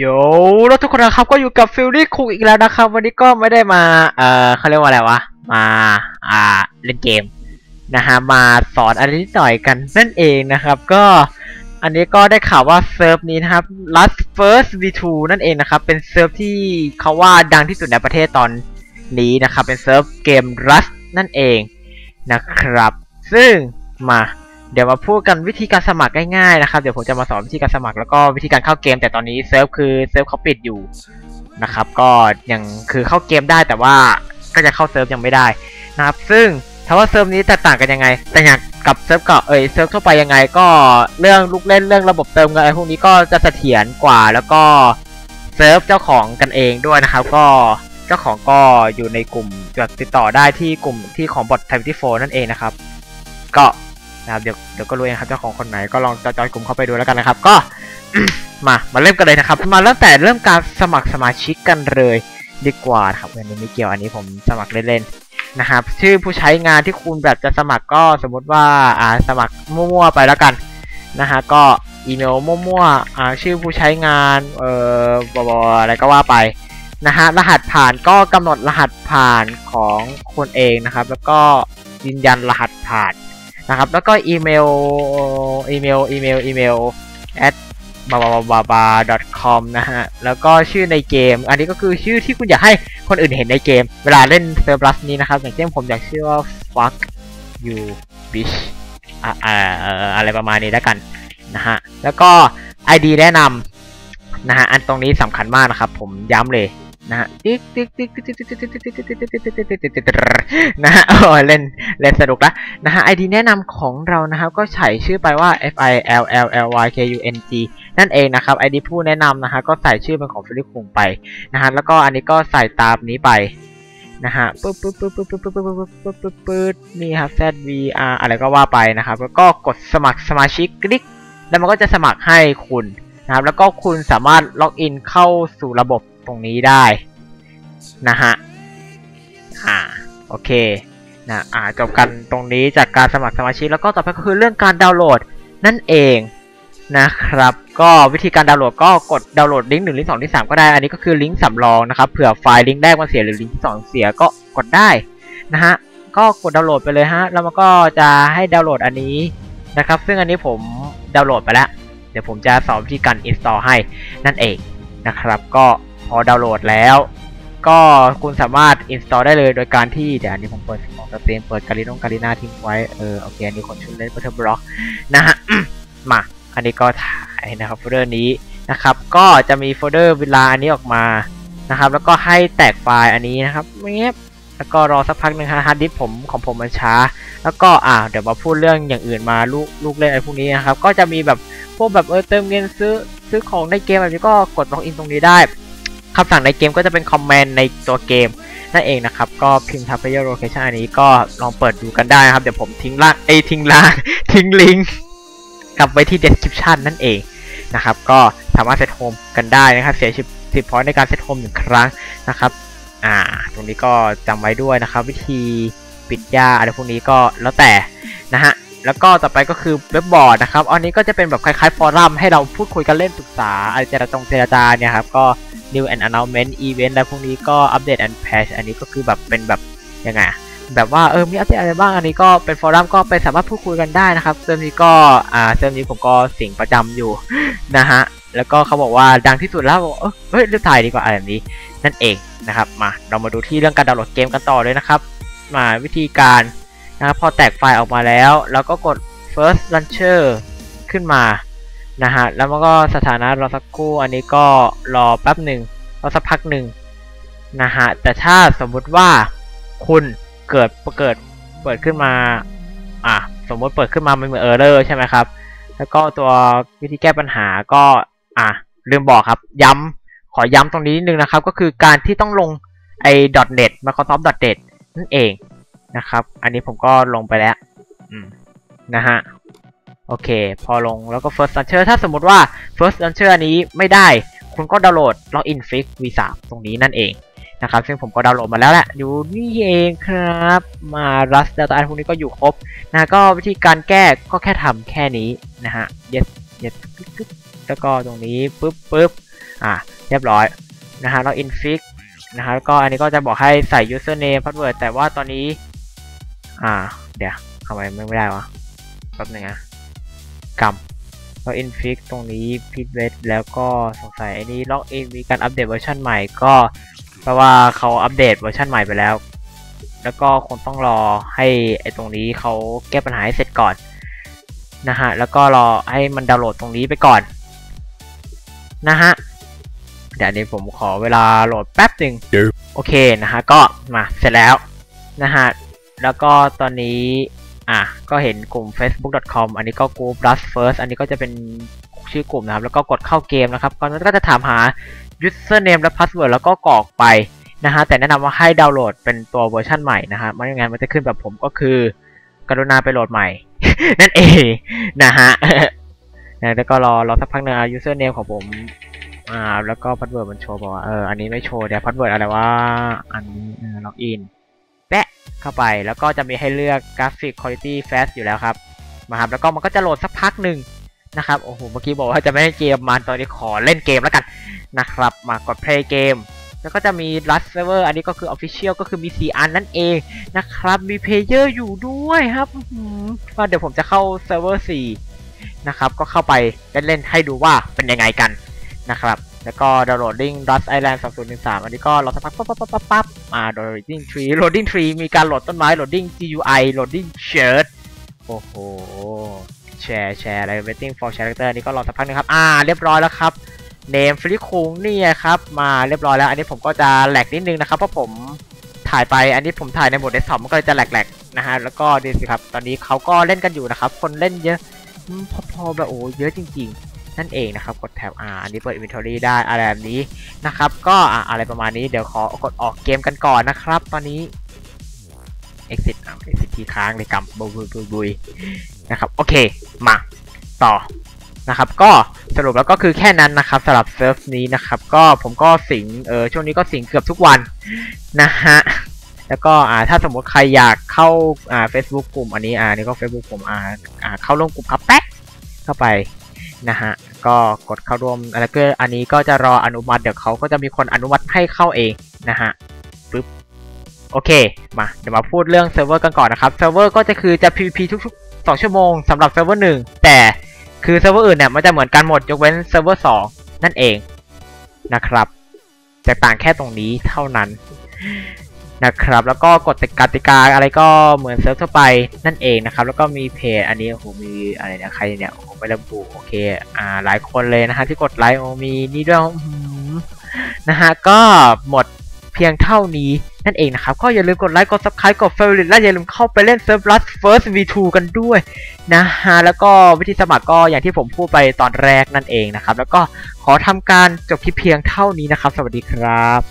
โยแล้วทุกคนนะครับก็อยู่กับฟิลลี่คุกอีกแล้วนะครับ วันนี้ก็ไม่ได้มา เอ่อเขาเรียกว่าอะไรวะ มา อ่า เล่นเกมนะฮะ มาสอนอะไรนิดหน่อยกันนั่นเองนะครับ ก็อันนี้ก็ได้ข่าวว่าเซิร์ฟนี้นะครับ Last First V2 นั่นเองนะครับ เป็นเซิร์ฟที่เขาว่าดังที่สุดในประเทศตอนนี้นะครับ เป็นเซิร์ฟเกม Rust นั่นเองนะครับ ซึ่งมา เดี๋ยวมาพูดกันวิธีการสมัครง่ายๆนะครับ เดี๋ยวผมจะมาสอนวิธีการสมัครแล้วก็วิธีการเข้าเกม แต่ตอนนี้เซิร์ฟคือเซิร์ฟเขาปิดอยู่นะครับ ก็ยังคือเข้าเกมได้แต่ว่าก็จะเข้าเซิร์ฟยังไม่ได้นะครับ ซึ่งถ้าว่าเซิร์ฟนี้แตกต่างกันยังไง แต่อย่างกับเซิร์ฟเก่าเอ่ยเซิร์ฟทั่วไปยังไง ก็เรื่องลูกเล่นเรื่องระบบเติมเงินอะไรพวกนี้ก็จะเสถียรกว่าแล้วก็เซิร์ฟเจ้าของกันเองด้วยนะครับ ก็เจ้าของก็อยู่ในกลุ่มติดต่อได้ที่กลุ่มที่ของบอทไทม์ที่โฟนั่นเองนะครับ ก็ นะครับเดี๋ยวเดี๋ยวก็รู้เองครับเจ้าของคนไหนก็ลองจอยกลุ่มเข้าไปดูแล้วกันนะครับ ก็มามาเริ่มกันเลยนะครับ มาเริ่มแต่เริ่มการสมัครสมาชิกกันเลยดีกว่าครับอันนี้ไม่เกี่ยวอันนี้ผมสมัครเล่นๆนะครับ ชื่อผู้ใช้งานที่คุณแบบจะสมัครก็สมมติว่าอ่าสมัครมั่วๆไปแล้วกันนะฮะก็อีเมลมั่วๆอ่าชื่อผู้ใช้งานเอ่อบอบอะไรก็ว่าไปนะฮะรหัสผ่านก็กำหนดรหัสผ่านของคนเองนะครับ แล้วก็ยืนยันรหัสผ่าน นะครับ แล้วก็อีเมลอีเมลอีเมลอีเมล at บาบาบาบา .com นะฮะ แล้วก็ชื่อในเกม อันนี้ก็คือชื่อที่คุณอยากให้คนอื่นเห็นในเกม เวลาเล่นเซิร์ฟรัสนี้นะครับ อย่างเช่นผมอยากชื่อว่า fuck you bitch อ่าอ่าเอ่ออะไรประมาณนี้แล้วกันนะฮะ แล้วก็ ID แนะนำนะฮะ อันตรงนี้สำคัญมากนะครับ ผมย้ำเลย นะฮะติ๊กติ๊กติ๊กติ๊กติ๊กติ๊กติ๊กติ๊กติ๊กติ๊กติ๊กติ๊กติ๊กติ๊กติ๊กนะฮะโอ้เล่นเล่นสนุกละนะฮะ ID แนะนำของเรานะครับก็ใส่ชื่อไปว่า F I L L L Y K U N G นั่นเองนะครับ ID ผู้แนะนำนะฮะก็ใส่ชื่อเป็นของฟิลิปคุงไปนะฮะแล้วก็อันนี้ก็ใส่ตามนี้ไปนะฮะปึ๊บปึ๊บปึ๊บปึ๊บปึ๊บปึ๊บปึ๊บปึ๊บปึ๊บปึ๊บนี่ครับ Z V R อะไรก็ว่าไปนะครับ แล้วก็กดสมัครสมาชิกคลิก แล้วมันก็จะสมัครให้คุณนะครับ แล้วก็คุณสามารถล็อกอินเข้าสู่ระบบ รงนี้ได้นะฮะ อ่า โอเค นะ อ่า จบกันตรงนี้จากการสมัครสมาชิก แล้วก็ต่อไปก็คือเรื่องการดาวน์โหลดนั่นเองนะครับ ก็วิธีการดาวน์โหลดก็กดดาวน์โหลดลิงก์หนึ่งลิงก์สองลิงก์สามก็ได้ อันนี้ก็คือลิงก์สำรองนะครับ เผื่อไฟล์ลิงก์แรกมันเสียหรือลิงก์ที่สองเสียก็กดได้นะฮะ ก็กดดาวน์โหลดไปเลยฮะ แล้วมันก็จะให้ดาวน์โหลดอันนี้นะครับ ซึ่งอันนี้ผมดาวน์โหลดไปแล้ว เดี๋ยวผมจะสอนวิธีการ install ให้นั่นเองนะครับ ก็ พอดาวน์โหลดแล้ว ก็คุณสามารถ install ได้เลยโดยการที่เดี๋ยวอันนี้ผมเปิดของสเตมเปิดการินงการินาทิ้งไว้ เออโอเคอันนี้คนชุดเล่นเบอร์บล็อกนะฮะมาอันนี้ก็ถ่ายนะครับโฟลเดอร์นี้นะครับ ก็จะมีโฟลเดอร์เวลาอันนี้ออกมานะครับ แล้วก็ให้แตกไฟล์อันนี้นะครับเงียบแล้วก็รอสักพักหนึ่งฮะฮาร์ดดิสผมของผมมันช้า แล้วก็อ่าเดี๋ยวมาพูดเรื่องอย่างอื่นมาลูกลูกเล่นอะไรพวกนี้นะครับ ก็จะมีแบบพวกแบบเออเติมเงินซื้อซื้อของในเกมแบบนี้ก็กดล็อกอินตรงนี้ได้ คำสั่งในเกมก็จะเป็นคอมเมนต์ในตัวเกมนั่นเองนะครับ ก็พิมพ์ทับไปยังโลเคชันอันนี้ก็ลองเปิดดูกันได้นะครับ เดี๋ยวผมทิ้งล่างเอ้ทิ้งล่างทิ้งลิงก์กลับไว้ที่ description นั่นเองนะครับ ก็สามารถเซตโฮมกันได้นะครับ เสียชิปสิบพอยต์ในการเซตโฮมหนึ่งครั้งนะครับ อ่า ตรงนี้ก็จำไว้ด้วยนะครับ วิธีปิดยาอะไรพวกนี้ก็แล้วแต่นะฮะแล้วก็ต่อไปก็คือเว็บบอร์ดนะครับ อันนี้ก็จะเป็นแบบคล้ายๆฟอรัมให้เราพูดคุยกันเล่นปรึกษาอะไรเจรจงเจรจาเนี่ยครับ ก็ new and announcement event อะไรพวกนี้ก็อัปเดต and patch อันนี้ก็คือแบบเป็นแบบยังไงแบบว่าเออมีอัปเดตอะไรบ้างอันนี้ก็เป็นฟอรัมก็ไปสามารถพูดคุยกันได้นะครับเซิร์ฟนี้ก็อ่าเซิร์ฟนี้ผมก็สิงประจำอยู่นะฮะแล้วก็เขาบอกว่าดังที่สุดแล้วเออเฮ้ยเลือกถ่ายดีกว่าอะไรแบบนี้นั่นเองนะครับมาเรามาดูที่เรื่องการดาวน์โหลดเกมกันต่อเลยนะครับมาวิธีการนะครับพอแตกไฟล์ออกมาแล้ว เราก็กด first launcher ขึ้นมา นะฮะ แล้วมันก็สถานะรอสักครู่ อันนี้ก็รอแป๊บหนึ่งรอสักพักหนึ่งนะฮะ แต่ถ้าสมมุติว่าคุณเกิดเกิดเปิดขึ้นมา อะ สมมติเปิดขึ้นมามันเหมือนเออร์เลอร์ใช่ไหมครับ แล้วก็ตัววิธีแก้ปัญหาก็ อะ ลืมบอกครับ ย้ำขอย้ำตรงนี้นิดนึงนะครับ ก็คือการที่ต้องลงไอ้ .net Microsoft .net นั่นเองนะครับ อันนี้ผมก็ลงไปแล้วนะฮะ โอเค พอลงแล้วก็ first launcher ถ้าสมมติว่า first launcher อันนี้ไม่ได้ คุณก็ดาวน์โหลด login fix v3 ตรงนี้นั่นเองนะครับ ซึ่งผมก็ดาวน์โหลดมาแล้วแหละ อยู่นี่เองครับ มา rust data พวกนี้ก็อยู่ครบนะก็วิธีการแก้ก็แค่ทำแค่นี้นะฮะ yes yes แล้วก็ตรงนี้ปึ๊บปึ๊บอ่าเรียบร้อยนะฮะล็อกอินฟิกนะฮะแล้วก็อันนี้ก็จะบอกให้ใส่ username password แต่ว่าตอนนี้ อ่า เดี๋ยวทำไมไม่ได้วะแป๊บหนึงนะ กำล็อกอินฟิกตรงนี้พิดเวทแล้วก็สงสัยไอ้นี้ล็อกอินมีการอัปเดตเวอร์ชันใหม่ก็แปลว่าเขาอัปเดตเวอร์ชันใหม่ไปแล้ว แล้วก็คงต้องรอให้ไอ้ตรงนี้เขาแก้ปัญหาให้เสร็จก่อนนะฮะแล้วก็รอให้มันดาวน์โหลดตรงนี้ไปก่อนนะฮะเดี๋ยวอันนี้ผมขอเวลาโหลดแป๊บหนึ่งโอเคนะฮะก็มาเสร็จแล้วนะฮะแล้วก็ตอนนี้ อะก็เห็นกลุ่ม facebook.com อันนี้ก็ group Rust First อันนี้ก็จะเป็นชื่อกลุ่มนะครับ แล้วก็กดเข้าเกมนะครับก่อนนั้นก็จะถามหา username และ password แล้วก็กรอกไปนะฮะแต่แนะนำว่าให้ดาวน์โหลดเป็นตัวเวอร์ชันใหม่นะฮะไม่อย่างนั้นมันจะขึ้นแบบผมก็คือ กรุณาไปโหลดใหม่ นั่นเองนะฮะแล้วก็รอรอสักพักนึงอะ username ของผมอ่าแล้วก็ password มันโชว์บอกว่าเอออันนี้ไม่โชว์เดี๋ยว password อะไรว่าอันนี้เออ login เข้าไป แล้วก็จะมีให้เลือก graphic quality fast อยู่แล้วครับมาครับแล้วก็มันก็จะโหลดสักพักหนึ่งนะครับโอ้โหเมื่อกี้บอกว่าจะไม่ให้เกมมาตอนนี้ขอเล่นเกมแล้วกันนะครับมากด play เกมแล้วก็จะมี Rust server อันนี้ก็คือ official ก็คือมี 4 อันนั่นเองนะครับ มี player อยู่ด้วยครับอื้อหือก็เดี๋ยวผมจะเข้า server 4 นะครับ ก็เข้าไปเล่นๆให้ดูว่าเป็นยังไงกันนะครับ แล้วก็ downloading Rust Island 2013 อันนี้ก็รอสักพักปั๊บปั๊บปั๊บปั๊บปั๊บอ่า loading tree loading tree มีการโหลดต้นไม้ loading GUI loading shirt โอ้โห แชร์แชร์อะไร waiting for character อันนี้ก็รอสักพักนึงครับ อ่า เรียบร้อยแล้วครับเนมฟลิคุงนี่ครับ มาเรียบร้อยแล้ว อันนี้ผมก็จะแหลกนิดนึงนะครับ เพราะผมถ่ายไป อันนี้ผมถ่ายในโหมดเดสก์ท็อปมันก็เลยจะแหลกๆนะฮะ แล้วก็ดูสิครับ ตอนนี้เขาก็เล่นกันอยู่นะครับ คนเล่นเยอะพอๆแบบโอ้เยอะจริง ๆ นั่นเองนะครับกดแท็บอ่าอันนี้เปิด inventory ได้อะไรแบบนี้นะครับก็อะไรประมาณนี้เดี๋ยวขอกดออกเกมกันก่อนนะครับ ตอนนี้ exit อ่า exit ที่ค้างเลยกำบุยบุยบุยบุยนะครับโอเคมาต่อนะครับก็สรุปแล้วก็คือแค่นั้นนะครับสำหรับเซิร์ฟนี้นะครับ ก็ผมก็สิงเออช่วงนี้ก็สิงเกือบทุกวันนะฮะแล้วก็อ่าถ้าสมมติใครอยากเข้าอ่า Facebook กลุ่มอันนี้อ่านี่ก็ Facebook กลุ่มอ่าอ่าเข้าร่วมกลุ่มครับแป๊กเข้าไปนะฮะ ก็กดเข้าร่วมแล้วก็อันนี้ก็จะรออนุมัติเดี๋ยวเขาก็จะมีคนอนุมัติให้เข้าเองนะฮะปึ๊บโอเค มาเดี๋ยวมาพูดเรื่องเซิร์ฟเวอร์กันก่อนนะครับเซิร์ฟเวอร์ก็จะคือจะ PVP ทุกๆ 2 ชั่วโมงสำหรับเซิร์ฟเวอร์หนึ่งแต่คือเซิร์ฟเวอร์อื่นเนี่ยมันจะเหมือนกันหมดยกเว้นเซิร์ฟเวอร์สองนั่นเองนะครับแตกต่างแค่ตรงนี้เท่านั้น นะครับ แล้วก็กฎกติกาอะไรก็เหมือนเซิร์ฟทั่วไปนั่นเองนะครับ แล้วก็มีเพจอันนี้โอ้โหมีอะไรเนี่ยใครเนี่ยโอ้โหไม่ระบุโอเคอ่าหลายคนเลยนะฮะที่กดไลค์โอ้มีนี่ด้วยนะฮะก็หมดเพียงเท่านี้นั่นเองนะครับ ก็อย่าลืมกดไลค์กด subscribe กด favorite และอย่าลืมเข้าไปเล่นเซิร์ฟ Rust First V2 กันด้วยนะฮะแล้วก็วิธีสมัครก็อย่างที่ผมพูดไปตอนแรกนั่นเองนะครับ แล้วก็ขอทำการจบคลิปเพียงเท่านี้นะครับ สวัสดีครับ